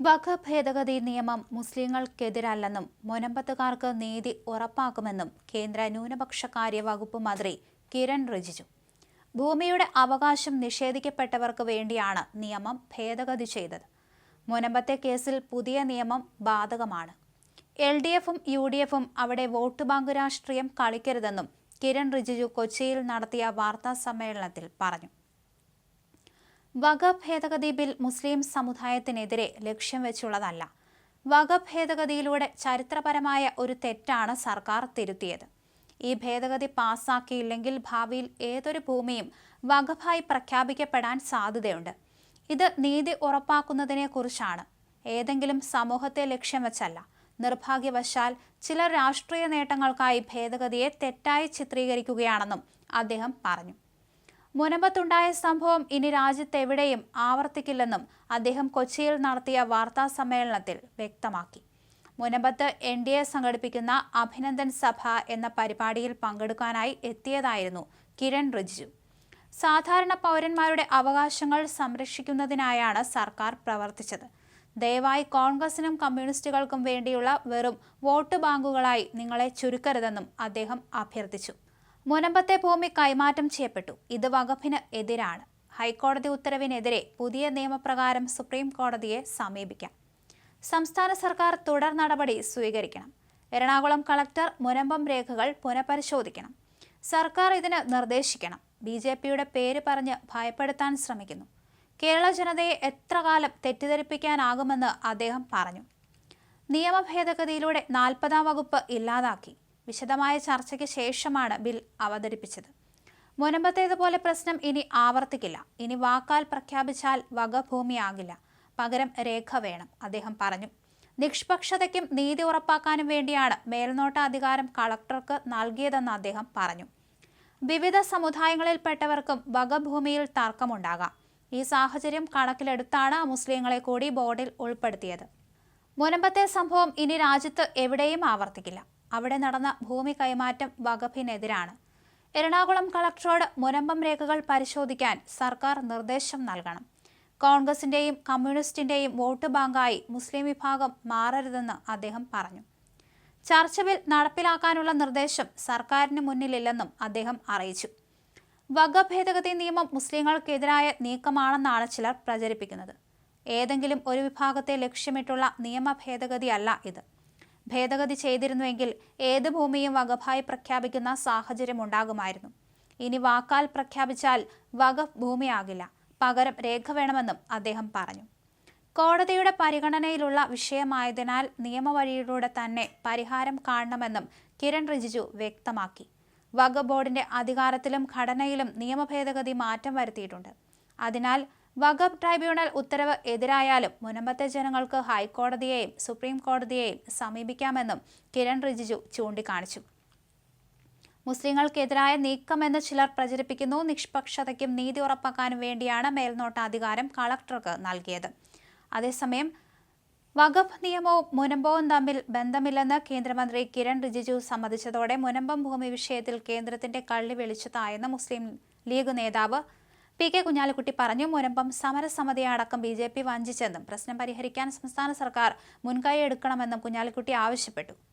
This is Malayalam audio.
വഖ ഭേദഗതി നിയമം മുസ്ലിങ്ങൾക്കെതിരല്ലെന്നും മുനമ്പത്തുകാർക്ക് നീതി ഉറപ്പാക്കുമെന്നും കേന്ദ്ര ന്യൂനപക്ഷകാര്യ വകുപ്പ് മന്ത്രി കിരൺ റിജിജു. ഭൂമിയുടെ അവകാശം നിഷേധിക്കപ്പെട്ടവർക്ക് വേണ്ടിയാണ് നിയമം ഭേദഗതി ചെയ്തത്. മുനമ്പത്തെ കേസിൽ പുതിയ നിയമം ബാധകമാണ്. എൽ ഡി എഫും യു ഡി എഫും അവിടെ വോട്ട് ബാങ്ക് രാഷ്ട്രീയം കളിക്കരുതെന്നും കിരൺ റിജിജു കൊച്ചിയിൽ നടത്തിയ വാർത്താ സമ്മേളനത്തിൽ പറഞ്ഞു. വഖഫ് ഭേദഗതി ബിൽ മുസ്ലിം സമുദായത്തിനെതിരെ ലക്ഷ്യം വെച്ചുള്ളതല്ല. വകഭേദഗതിയിലൂടെ ഭേദഗതിയിലൂടെ ചരിത്രപരമായ ഒരു തെറ്റാണ് സർക്കാർ തിരുത്തിയത്. ഈ ഭേദഗതി പാസാക്കിയില്ലെങ്കിൽ ഭാവിയിൽ ഏതൊരു ഭൂമിയും വകഭായി പ്രഖ്യാപിക്കപ്പെടാൻ സാധ്യതയുണ്ട്. ഇത് നീതി ഉറപ്പാക്കുന്നതിനെക്കുറിച്ചാണ് ഏതെങ്കിലും സമൂഹത്തെ ലക്ഷ്യം വെച്ചല്ല. നിർഭാഗ്യവശാൽ ചില രാഷ്ട്രീയ നേട്ടങ്ങൾക്കായി ഭേദഗതിയെ തെറ്റായി ചിത്രീകരിക്കുകയാണെന്നും അദ്ദേഹം പറഞ്ഞു. മുനമ്പത്തുണ്ടായ സംഭവം ഇനി രാജ്യത്തെവിടെയും ആവർത്തിക്കില്ലെന്നും അദ്ദേഹം കൊച്ചിയിൽ നടത്തിയ വാർത്താ സമ്മേളനത്തിൽ വ്യക്തമാക്കി. മുനമ്പത്ത് എൻ ഡി എ സംഘടിപ്പിക്കുന്ന അഭിനന്ദൻ സഭ എന്ന പരിപാടിയിൽ പങ്കെടുക്കാനായി എത്തിയതായിരുന്നു കിരൺ റിജിജു. സാധാരണ പൗരന്മാരുടെ അവകാശങ്ങൾ സംരക്ഷിക്കുന്നതിനായാണ് സർക്കാർ പ്രവർത്തിച്ചത്. ദയവായി കോൺഗ്രസിനും കമ്മ്യൂണിസ്റ്റുകൾക്കും വേണ്ടിയുള്ള വെറും വോട്ട് ബാങ്കുകളായി നിങ്ങളെ ചുരുക്കരുതെന്നും അദ്ദേഹം അഭ്യർത്ഥിച്ചു. മുനമ്പത്തെ ഭൂമി കൈമാറ്റം ചെയ്യപ്പെട്ടു. ഇത് വകുപ്പിന് എതിരാണ്. ഹൈക്കോടതി ഉത്തരവിനെതിരെ പുതിയ നിയമപ്രകാരം സുപ്രീം കോടതിയെ സമീപിക്കാം. സംസ്ഥാന സർക്കാർ തുടർ നടപടി സ്വീകരിക്കണം. എറണാകുളം കളക്ടർ മുനമ്പം രേഖകൾ പുനഃപരിശോധിക്കണം. സർക്കാർ ഇതിന് നിർദ്ദേശിക്കണം. ബി ജെ പിയുടെ പേര് പറഞ്ഞ് ഭയപ്പെടുത്താൻ ശ്രമിക്കുന്നു. കേരള ജനതയെ എത്ര കാലം തെറ്റിദ്ധരിപ്പിക്കാനാകുമെന്ന് അദ്ദേഹം പറഞ്ഞു. നിയമ ഭേദഗതിയിലൂടെ നാൽപ്പതാം വകുപ്പ് ഇല്ലാതാക്കി. വിശദമായ ചർച്ചയ്ക്ക് ശേഷമാണ് ബിൽ അവതരിപ്പിച്ചത്. മുനമ്പത്തേതുപോലെ പ്രശ്നം ഇനി ആവർത്തിക്കില്ല. ഇനി വാക്കാൽ പ്രഖ്യാപിച്ചാൽ വകഭൂമിയാകില്ല പകരം രേഖ വേണം അദ്ദേഹം പറഞ്ഞു. നിഷ്പക്ഷതയ്ക്കും നീതി ഉറപ്പാക്കാനും വേണ്ടിയാണ് മേൽനോട്ട അധികാരം കളക്ടർക്ക് നൽകിയതെന്ന് അദ്ദേഹം പറഞ്ഞു. വിവിധ സമുദായങ്ങളിൽപ്പെട്ടവർക്കും വകഭൂമിയിൽ തർക്കമുണ്ടാകാം. ഈ സാഹചര്യം കണക്കിലെടുത്താണ് മുസ്ലിങ്ങളെ കൂടി ബോർഡിൽ ഉൾപ്പെടുത്തിയത്. മുനമ്പത്തെ സംഭവം ഇനി രാജ്യത്ത് എവിടെയും ആവർത്തിക്കില്ല. അവിടെ നടന്ന ഭൂമി കൈമാറ്റം വകുപ്പിനെതിരാണ് എറണാകുളം കളക്ടറോട് മുനമ്പം രേഖകൾ പരിശോധിക്കാൻ സർക്കാർ നിർദ്ദേശം നൽകണം. കോൺഗ്രസിന്റെയും കമ്മ്യൂണിസ്റ്റിന്റെയും വോട്ട് ബാങ്കായി മുസ്ലിം വിഭാഗം മാറരുതെന്ന് അദ്ദേഹം പറഞ്ഞു. ചർച്ച ബിൽ നടപ്പിലാക്കാനുള്ള നിർദ്ദേശം സർക്കാരിന് മുന്നിലില്ലെന്നും അദ്ദേഹം അറിയിച്ചു. വക ഭേദഗതി നിയമം മുസ്ലിങ്ങൾക്കെതിരായ നീക്കമാണെന്നാണ് ചിലർ പ്രചരിപ്പിക്കുന്നത്. ഏതെങ്കിലും ഒരു വിഭാഗത്തെ ലക്ഷ്യമിട്ടുള്ള നിയമ ഭേദഗതിയല്ല ഇത്. ഭേദഗതി ചെയ്തിരുന്നുവെങ്കിൽ ഏത് ഭൂമിയും വകഫായി പ്രഖ്യാപിക്കുന്ന സാഹചര്യം ഉണ്ടാകുമായിരുന്നു. ഇനി വാക്കാൽ പ്രഖ്യാപിച്ചാൽ വകഫ് ഭൂമിയാകില്ല. പകരം രേഖ വേണമെന്നും അദ്ദേഹം പറഞ്ഞു. കോടതിയുടെ പരിഗണനയിലുള്ള വിഷയമായതിനാൽ നിയമവഴിയിലൂടെ തന്നെ പരിഹാരം കാണണമെന്നും കിരൺ റിജിജു വ്യക്തമാക്കി. വക ബോർഡിന്റെ അധികാരത്തിലും ഘടനയിലും നിയമഭേദഗതി മാറ്റം വരുത്തിയിട്ടുണ്ട്. അതിനാൽ വഖഫ് ട്രൈബ്യൂണൽ ഉത്തരവ് എതിരായാലും മുനമ്പത്തെ ജനങ്ങൾക്ക് ഹൈക്കോടതിയെയും സുപ്രീം കോടതിയെയും സമീപിക്കാമെന്നും കിരൺ റിജിജു ചൂണ്ടിക്കാണിച്ചു. മുസ്ലിങ്ങൾക്കെതിരായ നീക്കമെന്ന് ചിലർ പ്രചരിപ്പിക്കുന്നു. നിഷ്പക്ഷതയ്ക്കും നീതി ഉറപ്പാക്കാനും വേണ്ടിയാണ് മേൽനോട്ടാധികാരം കളക്ടർക്ക് നൽകിയത്. അതേസമയം വഖഫ് നിയമവും മുനമ്പവും തമ്മിൽ ബന്ധമില്ലെന്ന് കേന്ദ്രമന്ത്രി കിരൺ റിജിജു സമ്മതിച്ചതോടെ മുനമ്പം ഭൂമി വിഷയത്തിൽ കേന്ദ്രത്തിന്റെ കള്ളി വെളിച്ചതായെന്ന് മുസ്ലിം ലീഗ് നേതാവ് പി കെ കുഞ്ഞാലിക്കുട്ടി പറഞ്ഞു മുനമ്പം സമരസമിതിയെ അടക്കം ബി ജെ പി വഞ്ചിച്ചെന്നും പ്രശ്നം പരിഹരിക്കാൻ സംസ്ഥാന സർക്കാർ മുൻകൈ എടുക്കണമെന്നും കുഞ്ഞാലിക്കുട്ടി ആവശ്യപ്പെട്ടു.